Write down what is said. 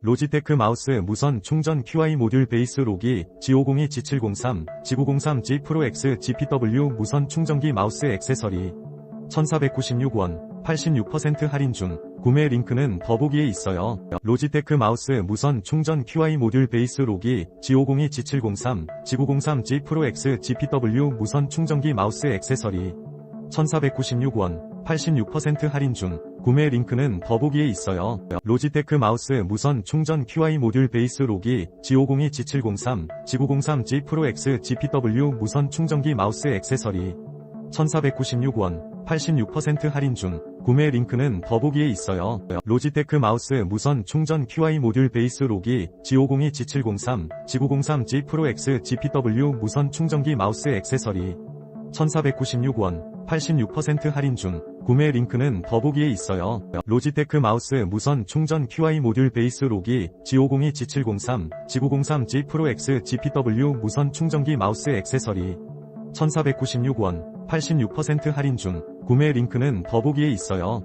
로지테크 마우스 무선 충전 QI 모듈 베이스 로기 G502 G703, G903 G 프로 X GPW 무선 충전기 마우스 액세서리. 1496원 86% 할인 중. 구매 링크는 더보기에 있어요. 로지테크 마우스 무선 충전 QI 모듈 베이스 로기 G502 G703, G903 G 프로 X GPW 무선 충전기 마우스 액세서리. 1496원 86% 할인 중 구매 링크는 더보기에 있어요. 로지테크 마우스 무선 충전 QI 모듈 베이스 로기 G502 G703, G903 G 프로 X GPW 무선 충전기 마우스 액세서리 1496원 86% 할인 중 구매 링크는 더보기에 있어요. 로지테크 마우스 무선 충전 QI 모듈 베이스 로기 G502 G703, G903 G 프로 X GPW 무선 충전기 마우스 액세서리 1496원 86% 할인 중 구매 링크는 더보기에 있어요. 로지테크 마우스 무선 충전 QI 모듈 베이스 로기 G502 G703, G903 G 프로 X GPW 무선 충전기 마우스 액세서리 1496원 86% 할인 중 구매 링크는 더보기에 있어요.